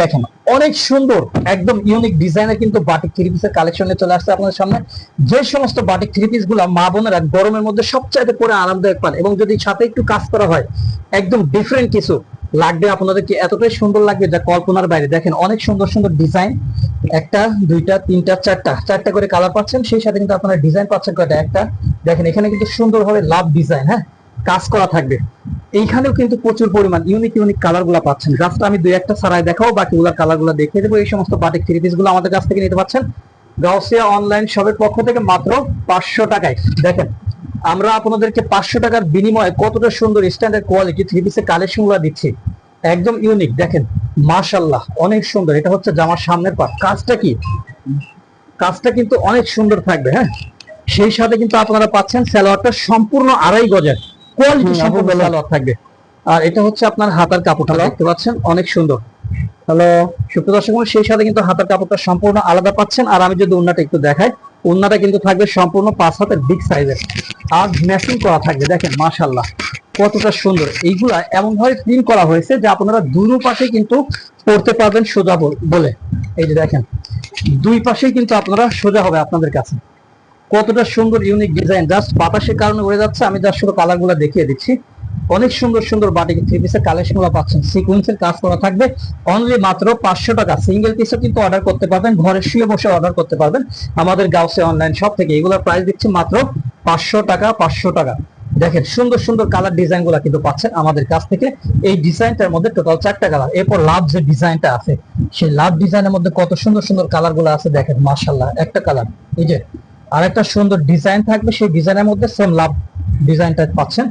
দেখেন, অনেক সুন্দর, একদম ইউনিক ডিজাইনের কিন্তু বাটিক থ্রি পিসের কালেকশনে চলে আসছে আপনাদের সামনে। যে সমস্ত বাটিক থ্রি পিস মা বোনেরা গরমের মধ্যে সবচাইতে পরে আরামদায়ক পান এবং যদি সাথে একটু কাজ করা হয়, একদম ডিফারেন্ট কিছু লাগবে এতটাই সুন্দর লাগবে যা কল্পনার বাইরে। দেখেন, অনেক সুন্দর সুন্দর ডিজাইন একটা, দুইটা, তিনটা, চারটা চারটা করে কালার পাচ্ছেন, সেই সাথে কিন্তু আপনারা ডিজাইন পাচ্ছেন একটা, দেখেন, এখানে কিন্তু সুন্দরভাবে লাভ ডিজাইন হ্যাঁ? কাজ করা থাকবে। এইখানেও কিন্তু প্রচুর পরিমাণ ইউনিক ইউনিক কালারগুলা পাচ্ছেন। জাস্ট আমি দুই একটা সারাই দেখাও বাকিগুলোর কালারগুলা দেখিয়ে দেবো। এই সমস্ত বাটিক থ্রি পিসগুলো আমাদের কাছ থেকে নিতে পারছেন গাউসিয়া অনলাইন শপের পক্ষ থেকে মাত্র পাঁচশো টাকায়। দেখেন, আমরা আপনাদেরকে পাঁচশো টাকার বিনিময়ে কতটা সুন্দর স্ট্যান্ডার্ড কোয়ালিটি থ্রি পিসের কালেকশনগুলা দিচ্ছি। একদম ইউনিক দেখেন মাশাল্লাহ অনেক সুন্দর। এটা হচ্ছে জামার সামনের পাট কাজটা কি? কাজটা কিন্তু অনেক সুন্দর থাকবে হ্যাঁ? সেই সাথে কিন্তু আপনারা পাচ্ছেন স্যালোয়ারটা সম্পূর্ণ আড়াই গজের। কোয়ালিটি সম্পূর্ণ সালোয়ার থাকবে। আর এটা হচ্ছে আপনার হাতার কাপড়টা দেখতে পাচ্ছেন? অনেক সুন্দর। হ্যালো সুপ্রিয় দর্শক সেই সাথে কিন্তু হাতার কাপড়টা সম্পূর্ণ আলাদা পাচ্ছেন। আর আমি যদি উন্নাটা একটু দেখাই উন্নাটা কিন্তু থাকবে সম্পূর্ণ পাঁচ হাতের বিগ সাইজের আর ম্যাচিং করা থাকবে দেখেন মাশাল্লাহ কতটা সুন্দর। এইগুলা এমন ভাবে প্রিন্ট করা হয়েছে যে আপনারা দুই পাশে কিন্তু পড়তে পারবেন সোজা বলে। এই যে দেখেন দুই পাশেই কিন্তু আপনারা সোজা হবে আপনাদের কাছে। কতটা সুন্দর ইউনিক ডিজাইন জাস্ট বাতাসের কারণে উড়ে যাচ্ছে, আমি জাস্ট শুধু কালারগুলো দেখিয়ে দিচ্ছি। অনেক সুন্দর সুন্দর বাটিক থ্রি পিসের কালেকশনগুলো পাচ্ছেন। সিকুয়েন্সের কাজ করা থাকবে। অনলি মাত্র পাঁচশো টাকা। সিঙ্গেল পিসও কিন্তু অর্ডার করতে পারবেন। ঘরে শুয়ে বসে অর্ডার করতে পারবেন। আমাদের গাউসে অনলাইন সব থেকে এগুলোর প্রাইস দিচ্ছি মাত্র পাঁচশো টাকা পাঁচশো টাকা। দেখেন, সুন্দর সুন্দর কালার ডিজাইনগুলা কিন্তু পাচ্ছেন আমাদের কাছ থেকে। এই ডিজাইনটার মধ্যে টোটাল চারটা কালার এরপর লাভ যে ডিজাইনটা আছে, সেই লাভ ডিজাইনের মধ্যে কত সুন্দর সুন্দর কালারগুলো আছে দেখেন মাশাল্লাহ একটা কালার এই যে আর একটা সুন্দর ডিজাইন থাকবে, সেই ডিজাইনের মধ্যে সেম লাভ ডিজাইনটা পাচ্ছেন।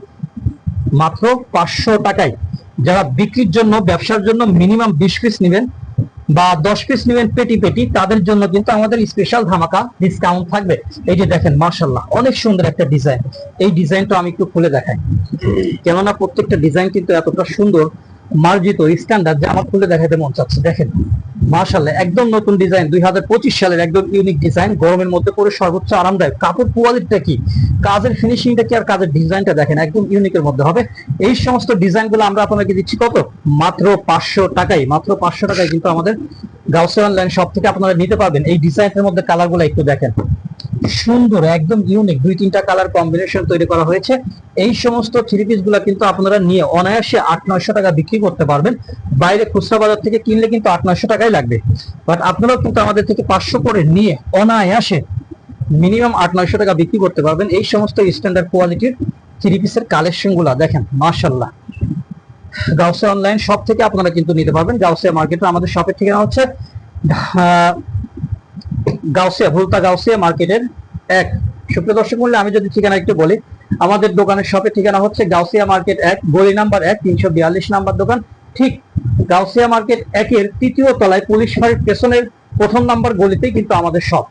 মাত্র পাঁচশো টাকায় যারা বিক্রির জন্য, ব্যবসার জন্য মিনিমাম বিশ পিস নেবেন বা দশ পিস নেবেন পেটি পেটি, তাদের জন্য কিন্তু আমাদের স্পেশাল ধামাকা ডিসকাউন্ট থাকবে। এই যে দেখেন মার্শাল্লাহ অনেক সুন্দর একটা ডিজাইন। এই ডিজাইনটা আমি একটু খুলে দেখাই। কেননা প্রত্যেকটা ডিজাইন কিন্তু এতটা সুন্দর, মার্জিত স্ট্যান্ডার্ড যে আমার খুলে দেখাতে মন চাচ্ছে। দেখেন মার্শাল্লাহ একদম নতুন ডিজাইন দুই হাজার পঁচিশ সালের একদম ইউনিক ডিজাইন গরমের মধ্যে পরে সর্বোচ্চ আরামদায়ক। কাপড় কোয়ালিটিটা কি? কাজের ফিনিশিংটা কি আর কাজের ডিজাইনটা দেখেন, একদম ইউনিকের মধ্যে হবে। এই সমস্ত ডিজাইনগুলো আমরা আপনাকে দিচ্ছি কত? মাত্র পাঁচশো টাকায়, মাত্র পাঁচশো টাকায় কিন্তু আমাদের গাউসে অনলাইন সব থেকে আপনারা নিতে পারবেন। এই ডিজাইনের মধ্যে কালারগুলো একটু দেখেন। সুন্দর, একদম ইউনিক দুই তিনটা কালার কম্বিনেশন তৈরি করা হয়েছে। এই সমস্ত থ্রি পিসগুলা কিন্তু আপনারা নিয়ে অনায়াসে আট, নয়শো টাকা বিক্রি করতে পারবেন। বাইরে খুচরা বাজার থেকে কিনলে কিন্তু আট, নয়শো টাকাই লাগবে। বাট আপনারাও কিন্তু আমাদের থেকে পাঁচশো করে নিয়ে অনায়াসে মিনিমাম আট, নয়শো টাকা বিক্রি করতে পারবেন। এই সমস্ত স্ট্যান্ডার্ড কোয়ালিটির থ্রি পিসের কালেকশনগুলা দেখেন মার্শাল্লাহ গাউসে অনলাইন সব থেকে আপনারা কিন্তু নিতে পারবেন। গাউসে মার্কেটে আমাদের শপের ঠিকানা হচ্ছে গাউসিয়া ভুলতা গাউসিয়া মার্কেটের এক। সুপ্রিয় দর্শক মূল্যে আমি যদি ঠিকানা একটু বলি, আমাদের দোকানের শপের ঠিকানা হচ্ছে গাউসিয়া মার্কেট এক, গলি নাম্বার এক, তিনশো বিয়াল্লিশ নাম্বার দোকান। ঠিক গাউসিয়া মার্কেট একের তৃতীয় তলায় পুলিশ ফাঁড়ির পেছনের প্রথম নাম্বার গলিতেই কিন্তু আমাদের শপ।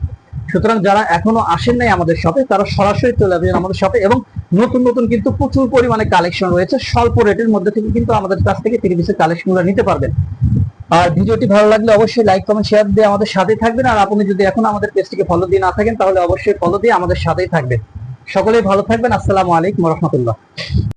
সুতরাং যারা এখনও আসেন নাই আমাদের শপে, তারা সরাসরি চলে যাবেন আমাদের শপে এবং নতুন নতুন কিন্তু প্রচুর পরিমাণে কালেকশন রয়েছে। স্বল্প রেটের মধ্যে থেকে কিন্তু আমাদের কাছ থেকে তিরিশ কালেকশনগুলো নিতে পারবেন। আর ভিডিওটি ভালো লাগলে অবশ্যই লাইক কমেন্ট শেয়ার দিয়ে আমাদের সাথেই থাকবেন। আর আপনি যদি এখন আমাদের পেজটিকে ফলো দিয়ে না থাকেন, তাহলে অবশ্যই ফলো দিয়ে আমাদের সাথেই থাকবেন। সকলেই ভালো থাকবেন। আসসালামু আলাইকুম রহমতুল্লাহ।